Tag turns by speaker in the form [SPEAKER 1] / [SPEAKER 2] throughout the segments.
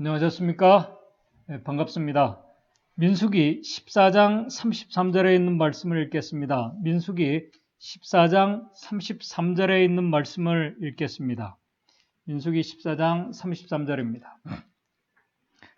[SPEAKER 1] 안녕하셨습니까? 네, 반갑습니다. 민수기 14장 33절에 있는 말씀을 읽겠습니다. 민수기 14장 33절에 있는 말씀을 읽겠습니다. 민수기 14장 33절입니다.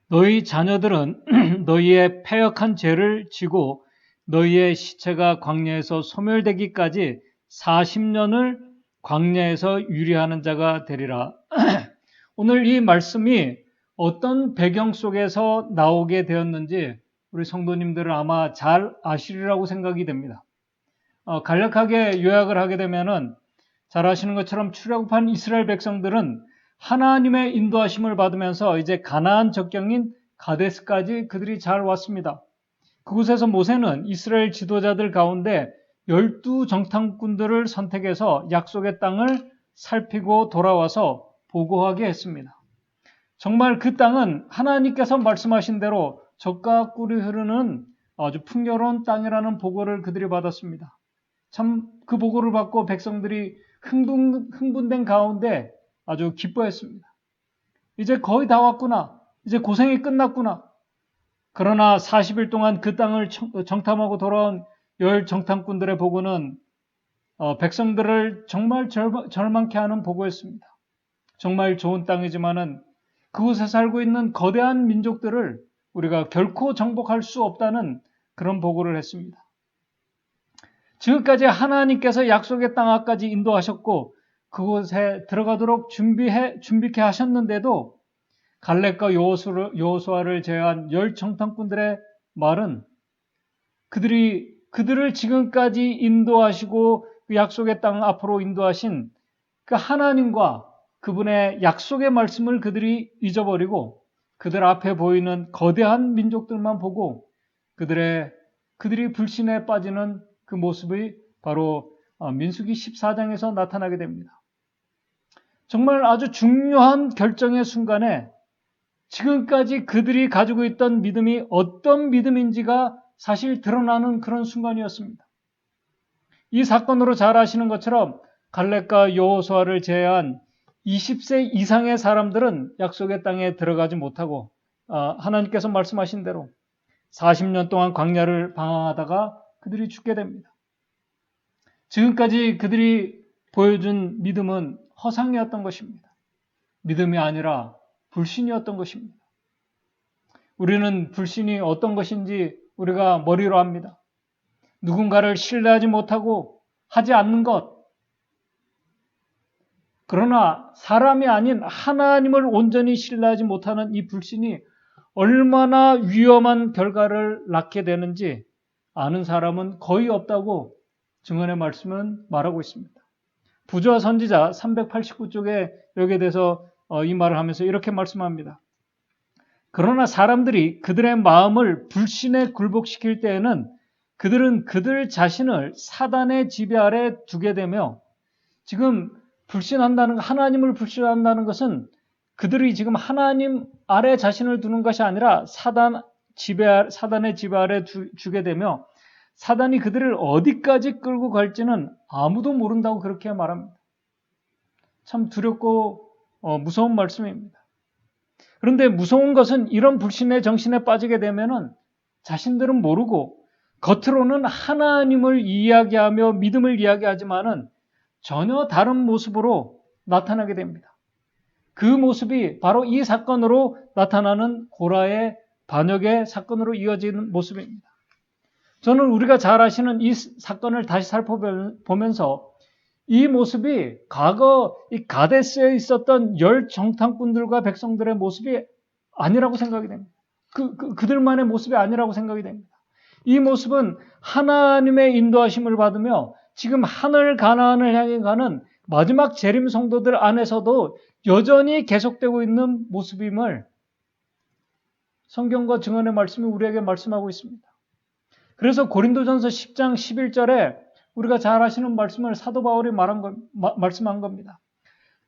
[SPEAKER 1] 너희 자녀들은 너희의 패역한 죄를 지고 너희의 시체가 광야에서 소멸되기까지 40년을 광야에서 유리하는 자가 되리라. 오늘 이 말씀이 어떤 배경 속에서 나오게 되었는지 우리 성도님들은 아마 잘 아시리라고 생각이 됩니다. 어, 간략하게 요약을 하게 되면은 잘 아시는 것처럼 출애굽한 이스라엘 백성들은 하나님의 인도하심을 받으면서 이제 가나안 적경인 가데스까지 그들이 잘 왔습니다. 그곳에서 모세는 이스라엘 지도자들 가운데 열두 정탐꾼들을 선택해서 약속의 땅을 살피고 돌아와서 보고하게 했습니다. 정말 그 땅은 하나님께서 말씀하신 대로 적과 꿀이 흐르는 아주 풍요로운 땅이라는 보고를 그들이 받았습니다. 참 그 보고를 받고 백성들이 흥분, 흥분된 가운데 아주 기뻐했습니다. 이제 거의 다 왔구나. 이제 고생이 끝났구나. 그러나 40일 동안 그 땅을 정탐하고 돌아온 열 정탐꾼들의 보고는 어, 백성들을 정말 절망케 하는 보고였습니다. 정말 좋은 땅이지만은 그곳에 살고 있는 거대한 민족들을 우리가 결코 정복할 수 없다는 그런 보고를 했습니다. 지금까지 하나님께서 약속의 땅 앞까지 인도하셨고 그곳에 들어가도록 준비해 준비케 하셨는데도 갈렙과 요호수아를 제외한 열 정탐꾼들의 말은 그들이 그들을 지금까지 인도하시고 그 약속의 땅 앞으로 인도하신 그 하나님과 그분의 약속의 말씀을 그들이 잊어버리고 그들 앞에 보이는 거대한 민족들만 보고 그들의 그들이 불신에 빠지는 그 모습이 바로 어, 민수기 14장에서 나타나게 됩니다. 정말 아주 중요한 결정의 순간에 지금까지 그들이 가지고 있던 믿음이 어떤 믿음인지가 사실 드러나는 그런 순간이었습니다. 이 사건으로 잘 아시는 것처럼 갈렙과 여호수아를 제외한 20세 이상의 사람들은 약속의 땅에 들어가지 못하고 아, 하나님께서 말씀하신 대로 40년 동안 광야를 방황하다가 그들이 죽게 됩니다. 지금까지 그들이 보여준 믿음은 허상이었던 것입니다. 믿음이 아니라 불신이었던 것입니다. 우리는 불신이 어떤 것인지 우리가 머리로 합니다. 누군가를 신뢰하지 못하고 하지 않는 것, 그러나 사람이 아닌 하나님을 온전히 신뢰하지 못하는 이 불신이 얼마나 위험한 결과를 낳게 되는지 아는 사람은 거의 없다고 증언의 말씀은 말하고 있습니다. 부조와 선지자 389쪽에 여기에 대해서 어, 이 말을 하면서 이렇게 말씀합니다. 그러나 사람들이 그들의 마음을 불신에 굴복시킬 때에는 그들은 그들 자신을 사단의 지배 아래 두게 되며 지금 불신한다는 하나님을 불신한다는 것은 그들이 지금 하나님 아래 자신을 두는 것이 아니라 사단 지배 사단의 지배 아래 두, 주게 되며 사단이 그들을 어디까지 끌고 갈지는 아무도 모른다고 그렇게 말합니다. 참 두렵고 어, 무서운 말씀입니다. 그런데 무서운 것은 이런 불신의 정신에 빠지게 되면은 자신들은 모르고 겉으로는 하나님을 이야기하며 믿음을 이야기하지만은 전혀 다른 모습으로 나타나게 됩니다. 그 모습이 바로 이 사건으로 나타나는 고라의 반역의 사건으로 이어지는 모습입니다. 저는 우리가 잘 아시는 이 사건을 다시 살펴보면서 이 모습이 과거 이 가데스에 있었던 열 정탐꾼들과 백성들의 모습이 아니라고 생각이 됩니다. 그, 그, 그들만의 모습이 아니라고 생각이 됩니다. 이 모습은 하나님의 인도하심을 받으며 지금 하늘 가나안을 향해 가는 마지막 재림 성도들 안에서도 여전히 계속되고 있는 모습임을 성경과 증언의 말씀이 우리에게 말씀하고 있습니다. 그래서 고린도전서 10장 11절에 우리가 잘 아시는 말씀을 사도 바울이 말한 거, 마, 말씀한 겁니다.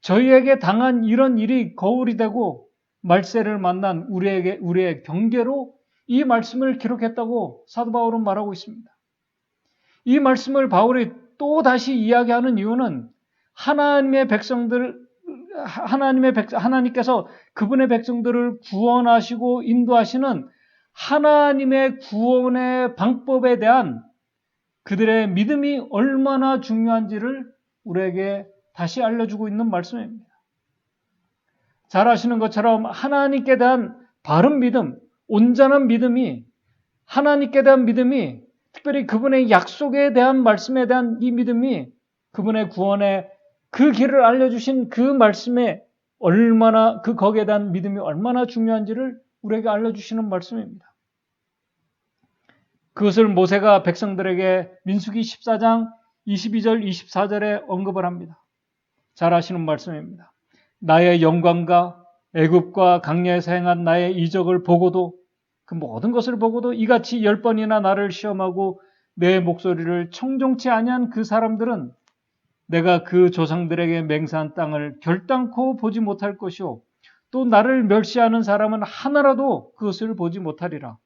[SPEAKER 1] 저희에게 당한 이런 일이 거울이 되고 말세를 만난 우리에게 우리의 경계로 이 말씀을 기록했다고 사도 바울은 말하고 있습니다. 이 말씀을 바울이 또 다시 이야기하는 이유는 하나님의 백성들 하나님의 백 하나님께서 그분의 백성들을 구원하시고 인도하시는 하나님의 구원의 방법에 대한 그들의 믿음이 얼마나 중요한지를 우리에게 다시 알려주고 있는 말씀입니다. 잘 아시는 것처럼 하나님께 대한 바른 믿음, 온전한 믿음이 하나님께 대한 믿음이 특별히 그분의 약속에 대한 말씀에 대한 이 믿음이 그분의 구원의 그 길을 알려주신 그 말씀에 얼마나 그 거기에 대한 믿음이 얼마나 중요한지를 우리에게 알려주시는 말씀입니다. 그것을 모세가 백성들에게 민수기 14장 22절 24절에 언급을 합니다. 잘 아시는 말씀입니다. 나의 영광과 애굽과 강야에서 행한 나의 이적을 보고도 그 모든 것을 보고도 이같이 열 번이나 나를 시험하고 내 목소리를 청종치 아니한 그 사람들은 내가 그 조상들에게 맹세한 땅을 결단코 보지 못할 것이요 또 나를 멸시하는 사람은 하나라도 그것을 보지 못하리라.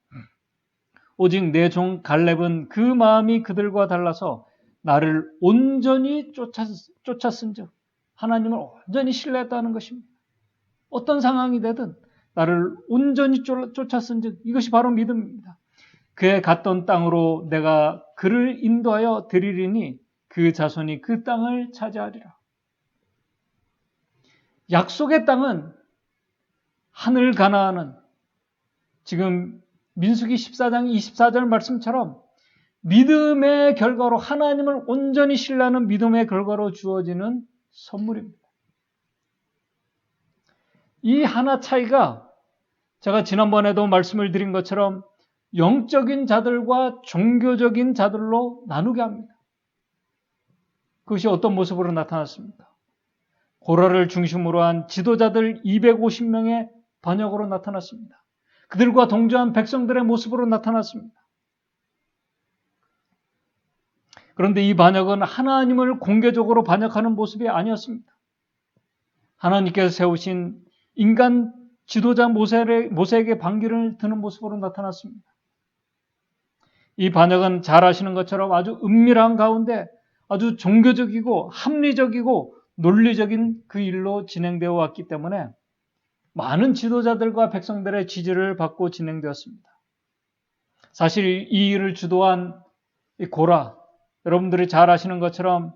[SPEAKER 1] 오직 내 종 갈렙은 그 마음이 그들과 달라서 나를 온전히 쫓았, 쫓았은즉 하나님을 온전히 신뢰했다는 것입니다. 어떤 상황이 되든 나를 온전히 쫓았은즉 이것이 바로 믿음입니다. 그의 갔던 땅으로 내가 그를 인도하여 드리리니 그 자손이 그 땅을 차지하리라. 약속의 땅은 하늘 가나안은 지금 민수기 14장 24절 말씀처럼 믿음의 결과로 하나님을 온전히 신뢰하는 믿음의 결과로 주어지는 선물입니다. 이 하나 차이가 제가 지난번에도 말씀을 드린 것처럼 영적인 자들과 종교적인 자들로 나누게 합니다. 그것이 어떤 모습으로 나타났습니까? 고라를 중심으로 한 지도자들 250명의 번역으로 나타났습니다. 그들과 동조한 백성들의 모습으로 나타났습니다. 그런데 이 반역은 하나님을 공개적으로 반역하는 모습이 아니었습니다. 하나님께서 세우신 인간 지도자 모세에게 반기를 드는 모습으로 나타났습니다. 이 반역은 잘 아시는 것처럼 아주 은밀한 가운데 아주 종교적이고 합리적이고 논리적인 그 일로 진행되어 왔기 때문에 많은 지도자들과 백성들의 지지를 받고 진행되었습니다. 사실 이 일을 주도한 이 고라, 여러분들이 잘 아시는 것처럼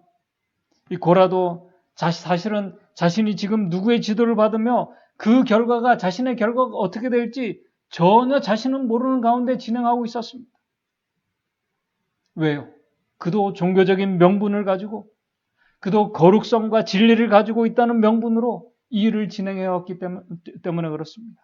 [SPEAKER 1] 이 고라도 사실은 자신이 지금 누구의 지도를 받으며 그 결과가 자신의 결과가 어떻게 될지 전혀 자신은 모르는 가운데 진행하고 있었습니다. 왜요? 그도 종교적인 명분을 가지고 그도 거룩성과 진리를 가지고 있다는 명분으로 이 일을 진행해 왔기 때문에 그렇습니다.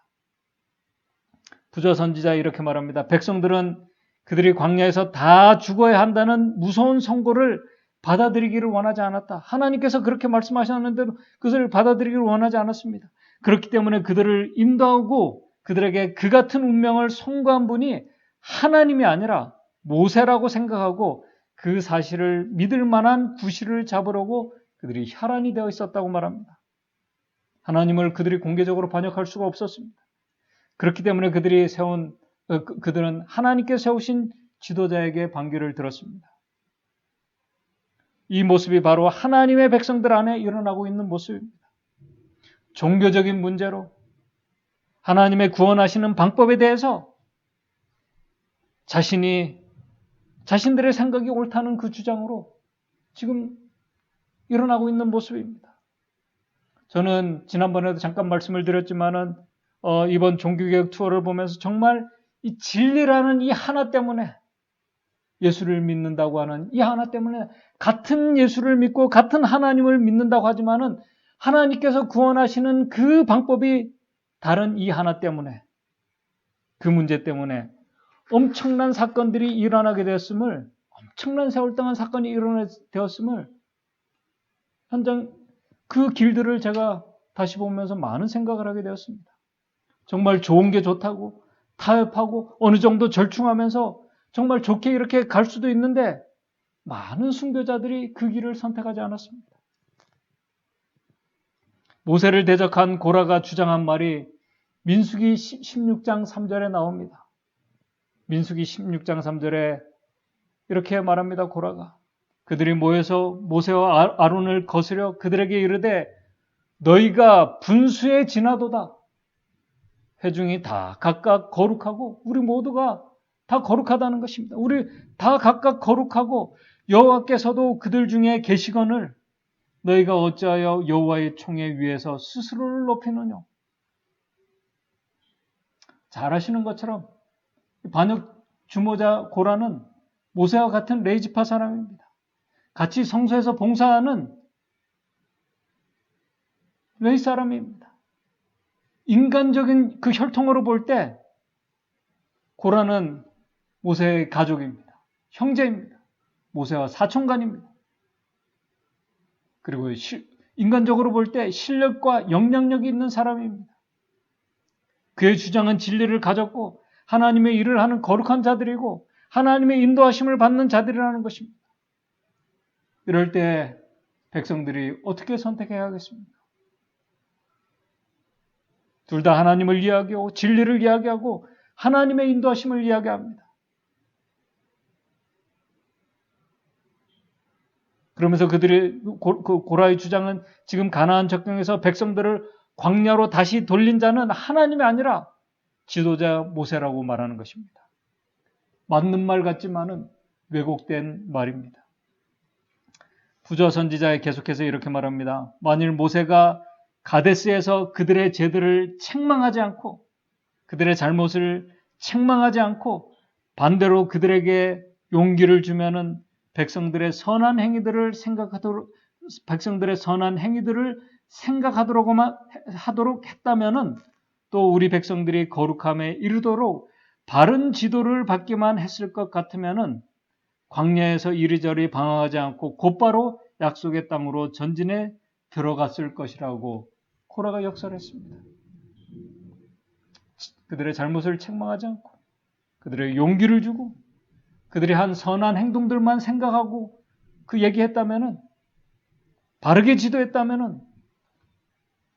[SPEAKER 1] 부조 선지자 이렇게 말합니다. 백성들은 그들이 광야에서 다 죽어야 한다는 무서운 선고를 받아들이기를 원하지 않았다. 하나님께서 그렇게 말씀하셨는데도 그것을 받아들이기를 원하지 않았습니다. 그렇기 때문에 그들을 인도하고 그들에게 그 같은 운명을 선고한 분이 하나님이 아니라 모세라고 생각하고 그 사실을 믿을 만한 구실을 잡으려고 그들이 혈안이 되어 있었다고 말합니다. 하나님을 그들이 공개적으로 반역할 수가 없었습니다. 그렇기 때문에 그들이 세운 어, 그, 그들은 하나님께 세우신 지도자에게 반기를 들었습니다. 이 모습이 바로 하나님의 백성들 안에 일어나고 있는 모습입니다. 종교적인 문제로 하나님의 구원하시는 방법에 대해서 자신이 자신들의 생각이 옳다는 그 주장으로 지금 일어나고 있는 모습입니다. 저는 지난번에도 잠깐 말씀을 드렸지만은 어, 이번 종교개혁 투어를 보면서 정말 이 진리라는 이 하나 때문에 예수를 믿는다고 하는 이 하나 때문에 같은 예수를 믿고 같은 하나님을 믿는다고 하지만은 하나님께서 구원하시는 그 방법이 다른 이 하나 때문에 그 문제 때문에 엄청난 사건들이 일어나게 되었음을 엄청난 세월 동안 사건이 일어나되었음을 현장 그 길들을 제가 다시 보면서 많은 생각을 하게 되었습니다. 정말 좋은 게 좋다고 타협하고 어느 정도 절충하면서 정말 좋게 이렇게 갈 수도 있는데 많은 순교자들이 그 길을 선택하지 않았습니다. 모세를 대적한 고라가 주장한 말이 민수기 16장 3절에 나옵니다. 민수기 16장 3절에 이렇게 말합니다. 고라가 그들이 모여서 모세와 아, 아론을 거스려 그들에게 이르되 너희가 분수에 지나도다. 회중이 다 각각 거룩하고 우리 모두가 다 거룩하다는 것입니다. 우리 다 각각 거룩하고 여호와께서도 그들 중에 계시거늘 너희가 어찌하여 여호와의 총에 위에서 스스로를 높이느냐? 잘 아시는 것처럼 반역 주모자 고라는 모세와 같은 레이지파 사람입니다. 같이 성소에서 봉사하는 레이 사람입니다. 인간적인 그 혈통으로 볼 때 고라는 모세의 가족입니다. 형제입니다. 모세와 사촌간입니다. 그리고 인간적으로 볼 때 실력과 영향력이 있는 사람입니다. 그의 주장은 진리를 가졌고 하나님의 일을 하는 거룩한 자들이고 하나님의 인도하심을 받는 자들이라는 것입니다. 이럴 때 백성들이 어떻게 선택해야 하겠습니까? 둘 다 하나님을 이야기하고 진리를 이야기하고 하나님의 인도하심을 이야기합니다. 그러면서 그들의 고, 그 고라의 주장은 지금 가나안 적경에서 백성들을 광야로 다시 돌린 자는 하나님이 아니라 지도자 모세라고 말하는 것입니다. 맞는 말 같지만은 왜곡된 말입니다. 부조 선지자에 계속해서 이렇게 말합니다. 만일 모세가 가데스에서 그들의 죄들을 책망하지 않고 그들의 잘못을 책망하지 않고 반대로 그들에게 용기를 주면은 백성들의 선한 행위들을 생각하도록 백성들의 선한 행위들을 생각하도록만 하도록 했다면은 또 우리 백성들이 거룩함에 이르도록 바른 지도를 받기만 했을 것 같으면은 광야에서 이리저리 방황하지 않고 곧바로 약속의 땅으로 전진해 들어갔을 것이라고 코라가 역설했습니다. 그들의 잘못을 책망하지 않고 그들의 용기를 주고 그들이 한 선한 행동들만 생각하고 그 얘기했다면은 바르게 지도했다면은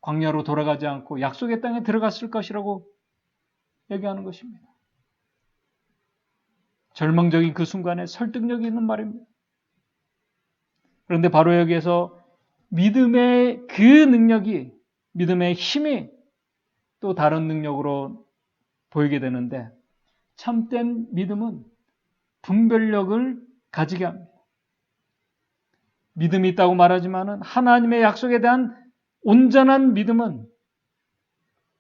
[SPEAKER 1] 광야로 돌아가지 않고 약속의 땅에 들어갔을 것이라고 얘기하는 것입니다. 절망적인 그 순간에 설득력이 있는 말입니다. 그런데 바로 여기에서 믿음의 그 능력이, 믿음의 힘이 또 다른 능력으로 보이게 되는데 참된 믿음은 분별력을 가지게 합니다. 믿음이 있다고 말하지만은 하나님의 약속에 대한 온전한 믿음은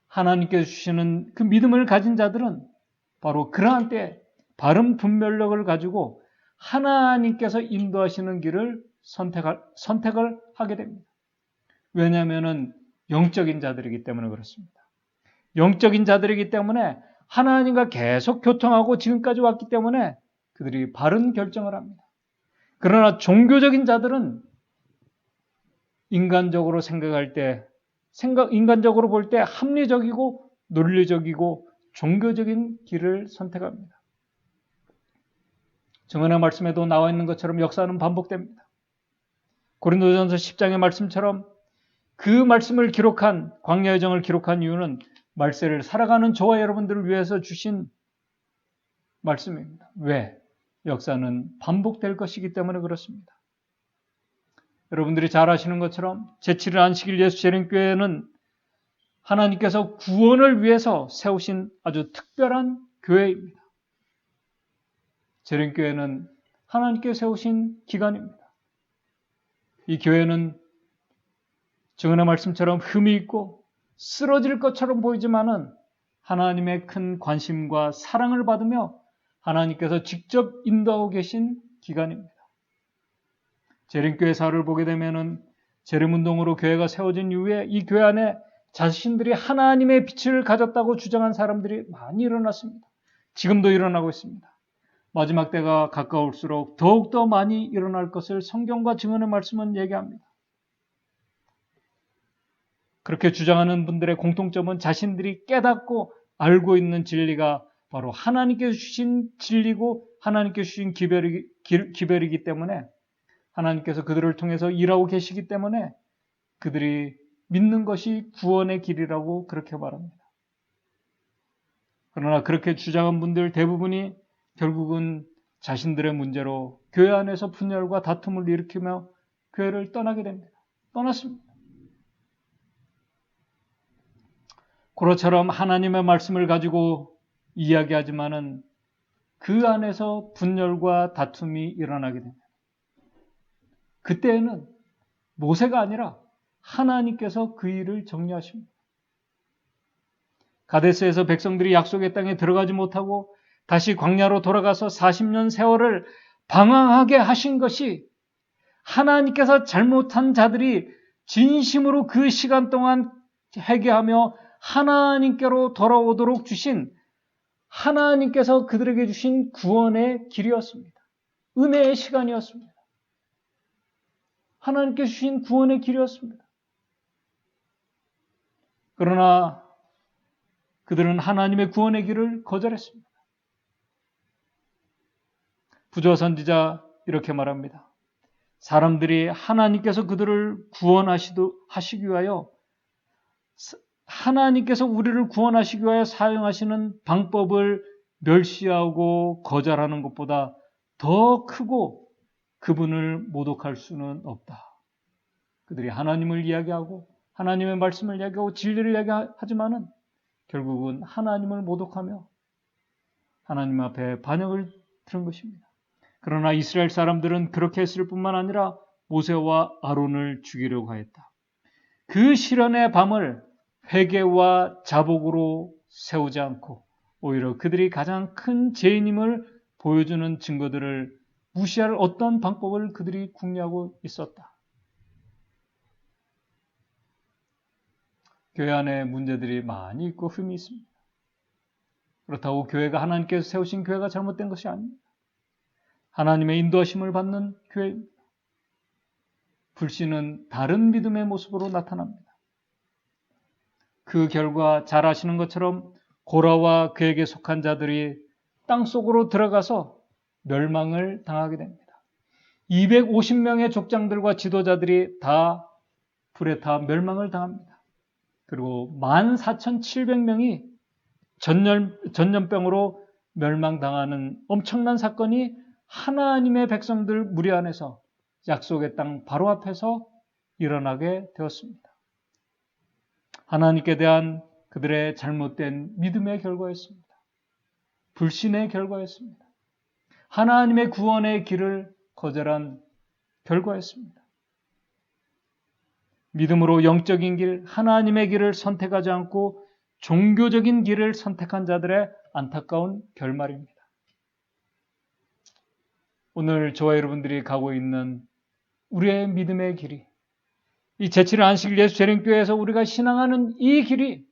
[SPEAKER 1] 하나님께서 주시는 그 믿음을 가진 자들은 바로 그러한 때 바른 분별력을 가지고 하나님께서 인도하시는 길을 선택할, 선택을 하게 됩니다. 왜냐하면 영적인 자들이기 때문에 그렇습니다. 영적인 자들이기 때문에 하나님과 계속 교통하고 지금까지 왔기 때문에 그들이 바른 결정을 합니다. 그러나 종교적인 자들은 인간적으로 생각할 때, 생각, 인간적으로 볼 때 합리적이고 논리적이고 종교적인 길을 선택합니다. 정언의 말씀에도 나와 있는 것처럼 역사는 반복됩니다. 고린도전서 10장의 말씀처럼 그 말씀을 기록한 광야의 정을 기록한 이유는 말세를 살아가는 저와 여러분들을 위해서 주신 말씀입니다. 왜? 역사는 반복될 것이기 때문에 그렇습니다. 여러분들이 잘 아시는 것처럼 제7일 안식일 예수 재림교회는 하나님께서 구원을 위해서 세우신 아주 특별한 교회입니다. 재림교회는 하나님께 세우신 기관입니다. 이 교회는 정은의 말씀처럼 흠이 있고 쓰러질 것처럼 보이지만은 하나님의 큰 관심과 사랑을 받으며 하나님께서 직접 인도하고 계신 기관입니다. 재림교회 사를 보게 되면은 재림운동으로 교회가 세워진 이후에 이 교회 안에 자신들이 하나님의 빛을 가졌다고 주장한 사람들이 많이 일어났습니다. 지금도 일어나고 있습니다. 마지막 때가 가까울수록 더욱더 많이 일어날 것을 성경과 증언의 말씀은 얘기합니다. 그렇게 주장하는 분들의 공통점은 자신들이 깨닫고 알고 있는 진리가 바로 하나님께 주신 진리고 하나님께 주신 기별이기, 기별이기 때문에 하나님께서 그들을 통해서 일하고 계시기 때문에 그들이 믿는 것이 구원의 길이라고 그렇게 말합니다. 그러나 그렇게 주장한 분들 대부분이 결국은 자신들의 문제로 교회 안에서 분열과 다툼을 일으키며 교회를 떠나게 됩니다. 떠났습니다. 고로처럼 하나님의 말씀을 가지고 이야기하지만은 그 안에서 분열과 다툼이 일어나게 됩니다. 그때에는 모세가 아니라 하나님께서 그 일을 정리하십니다. 가데스에서 백성들이 약속의 땅에 들어가지 못하고 다시 광야로 돌아가서 40년 세월을 방황하게 하신 것이 하나님께서 잘못한 자들이 진심으로 그 시간 동안 회개하며 하나님께로 돌아오도록 주신 하나님께서 그들에게 주신 구원의 길이었습니다. 은혜의 시간이었습니다. 하나님께 주신 구원의 길이었습니다. 그러나 그들은 하나님의 구원의 길을 거절했습니다. 부조 선지자 이렇게 말합니다. 사람들이 하나님께서 그들을 구원하시기 위하여 하나님께서 우리를 구원하시기 위하여 사용하시는 방법을 멸시하고 거절하는 것보다 더 크고 그분을 모독할 수는 없다. 그들이 하나님을 이야기하고 하나님의 말씀을 이야기하고 진리를 이야기하지만은 결국은 하나님을 모독하며 하나님 앞에 반역을 들은 것입니다. 그러나 이스라엘 사람들은 그렇게 했을 뿐만 아니라 모세와 아론을 죽이려고 하였다. 그 시련의 밤을 회개와 자복으로 세우지 않고 오히려 그들이 가장 큰 죄인임을 보여주는 증거들을 무시할 어떤 방법을 그들이 궁리하고 있었다. 교회 안에 문제들이 많이 있고 흠이 있습니다. 그렇다고 교회가 하나님께서 세우신 교회가 잘못된 것이 아닙니다. 하나님의 인도하심을 받는 교회입니다. 불신은 다른 믿음의 모습으로 나타납니다. 그 결과 잘 아시는 것처럼 고라와 그에게 속한 자들이 땅 속으로 들어가서 멸망을 당하게 됩니다. 250명의 족장들과 지도자들이 다 불에 타 멸망을 당합니다. 그리고 14,700명이 전염, 전염병으로 멸망당하는 엄청난 사건이 하나님의 백성들 무리 안에서 약속의 땅 바로 앞에서 일어나게 되었습니다. 하나님께 대한 그들의 잘못된 믿음의 결과였습니다. 불신의 결과였습니다. 하나님의 구원의 길을 거절한 결과였습니다. 믿음으로 영적인 길, 하나님의 길을 선택하지 않고 종교적인 길을 선택한 자들의 안타까운 결말입니다. 오늘 저와 여러분들이 가고 있는 우리의 믿음의 길이 이 제7일 안식일 예수 재림교회에서 우리가 신앙하는 이 길이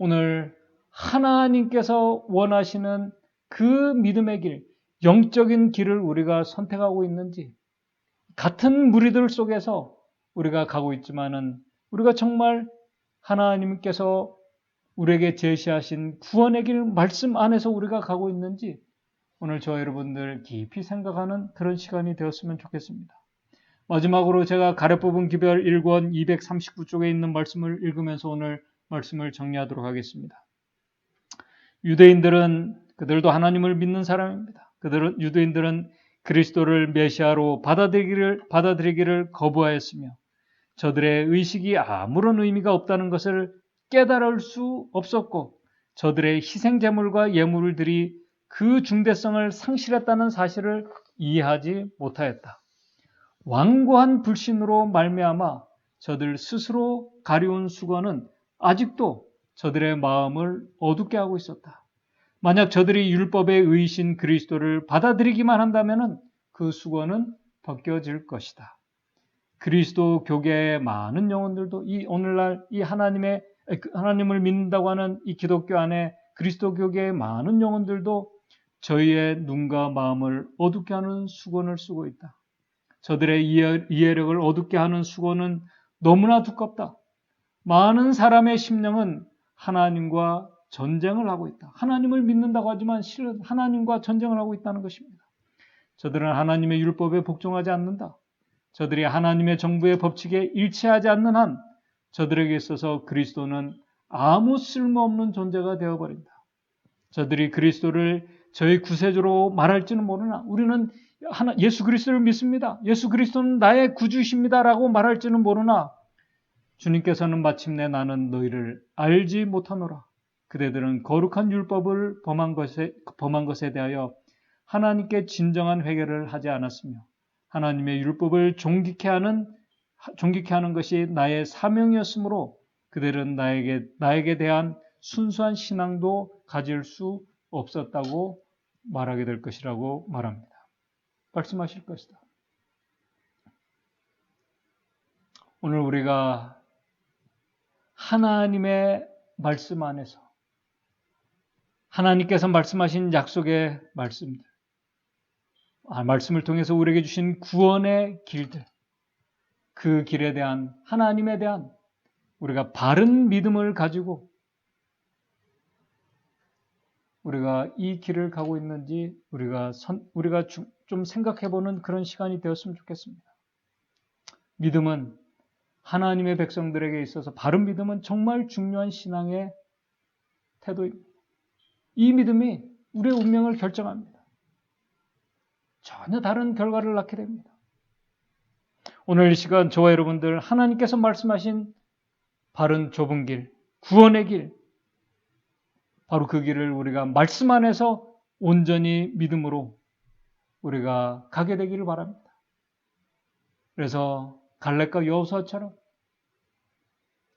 [SPEAKER 1] 오늘 하나님께서 원하시는 그 믿음의 길, 영적인 길을 우리가 선택하고 있는지 같은 무리들 속에서 우리가 가고 있지만은 우리가 정말 하나님께서 우리에게 제시하신 구원의 길 말씀 안에서 우리가 가고 있는지 오늘 저 여러분들 깊이 생각하는 그런 시간이 되었으면 좋겠습니다. 마지막으로 제가 가려 뽑은 기별 1권 239쪽에 있는 말씀을 읽으면서 오늘 말씀을 정리하도록 하겠습니다. 유대인들은 그들도 하나님을 믿는 사람입니다. 그들은 유대인들은 그리스도를 메시아로 받아들이기를 받아들이기를 거부하였으며 저들의 의식이 아무런 의미가 없다는 것을 깨달을 수 없었고 저들의 희생 제물과 예물들이 그 중대성을 상실했다는 사실을 이해하지 못하였다. 완고한 불신으로 말미암아 저들 스스로 가려운 수건은 아직도 저들의 마음을 어둡게 하고 있었다. 만약 저들이 율법에 의신 그리스도를 받아들이기만 한다면 그 수건은 벗겨질 것이다. 그리스도 교계의 많은 영혼들도 이 오늘날 이 하나님의 그 하나님을 믿는다고 하는 이 기독교 안에 그리스도 교계의 많은 영혼들도 저희의 눈과 마음을 어둡게 하는 수건을 쓰고 있다. 저들의 이해, 이해력을 어둡게 하는 수건은 너무나 두껍다. 많은 사람의 심령은 하나님과 전쟁을 하고 있다. 하나님을 믿는다고 하지만 실은 하나님과 전쟁을 하고 있다는 것입니다. 저들은 하나님의 율법에 복종하지 않는다. 저들이 하나님의 정부의 법칙에 일치하지 않는 한 저들에게 있어서 그리스도는 아무 쓸모없는 존재가 되어버린다. 저들이 그리스도를 저희 구세주로 말할지는 모르나 우리는 하나, 예수 그리스도를 믿습니다. 예수 그리스도는 나의 구주십니다라고 말할지는 모르나 주님께서는 마침내 나는 너희를 알지 못하노라. 그대들은 거룩한 율법을 범한 것에, 범한 것에 대하여 하나님께 진정한 회개를 하지 않았으며 하나님의 율법을 존귀케 하는 존귀케 하는 것이 나의 사명이었으므로 그들은 나에게 나에게 대한 순수한 신앙도 가질 수 없었다고 말하게 될 것이라고 말합니다. 말씀하실 것이다. 오늘 우리가 하나님의 말씀 안에서 하나님께서 말씀하신 약속의 말씀들, 아, 말씀을 통해서 우리에게 주신 구원의 길들, 그 길에 대한 하나님에 대한 우리가 바른 믿음을 가지고 우리가 이 길을 가고 있는지 우리가 선, 우리가 주, 좀 생각해 보는 그런 시간이 되었으면 좋겠습니다. 믿음은 하나님의 백성들에게 있어서 바른 믿음은 정말 중요한 신앙의 태도입니다. 이 믿음이 우리의 운명을 결정합니다. 전혀 다른 결과를 낳게 됩니다. 오늘 이 시간 저와 여러분들 하나님께서 말씀하신 바른 좁은 길, 구원의 길, 바로 그 길을 우리가 말씀 안에서 온전히 믿음으로 우리가 가게 되기를 바랍니다. 그래서 갈렙과 여호수아처럼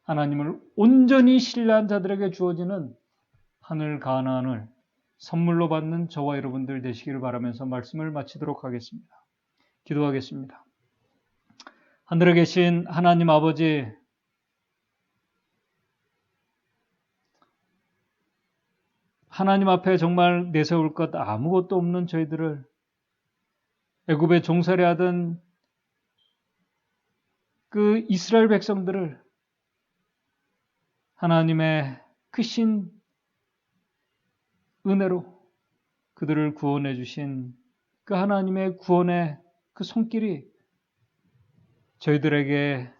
[SPEAKER 1] 하나님을 온전히 신뢰한 자들에게 주어지는 하늘 가나안을 선물로 받는 저와 여러분들 되시기를 바라면서 말씀을 마치도록 하겠습니다. 기도하겠습니다. 하늘에 계신 하나님 아버지 하나님 앞에 정말 내세울 것 아무것도 없는 저희들을 애굽에 종살이 하던 그 이스라엘 백성들을 하나님의 크신 은혜로 그들을 구원해 주신 그 하나님의 구원의 그 손길이 저희들에게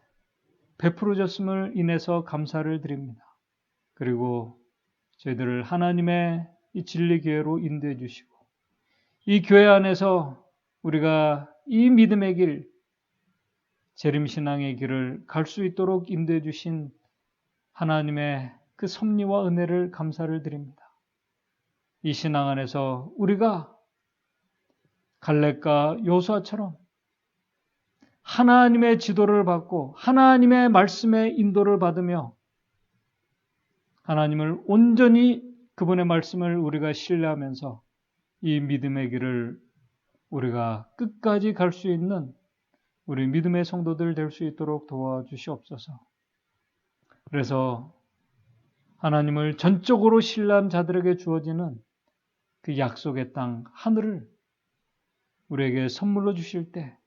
[SPEAKER 1] 베풀어졌음을 인해서 감사를 드립니다. 그리고 저희들을 하나님의 이 진리 교회로 인도해 주시고 이 교회 안에서 우리가 이 믿음의 길, 재림 신앙의 길을 갈 수 있도록 인도해 주신 하나님의 그 섭리와 은혜를 감사를 드립니다. 이 신앙 안에서 우리가 갈렙과 요수아처럼 하나님의 지도를 받고 하나님의 말씀의 인도를 받으며 하나님을 온전히 그분의 말씀을 우리가 신뢰하면서 이 믿음의 길을 우리가 끝까지 갈 수 있는 우리 믿음의 성도들 될 수 있도록 도와주시옵소서. 그래서 하나님을 전적으로 신뢰한 자들에게 주어지는 그 약속의 땅, 하늘을 우리에게 선물로 주실 때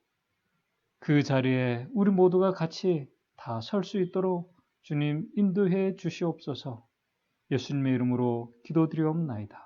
[SPEAKER 1] 그 자리에 우리 모두가 같이 다 설 수 있도록 주님 인도해 주시옵소서 예수님의 이름으로 기도드리옵나이다.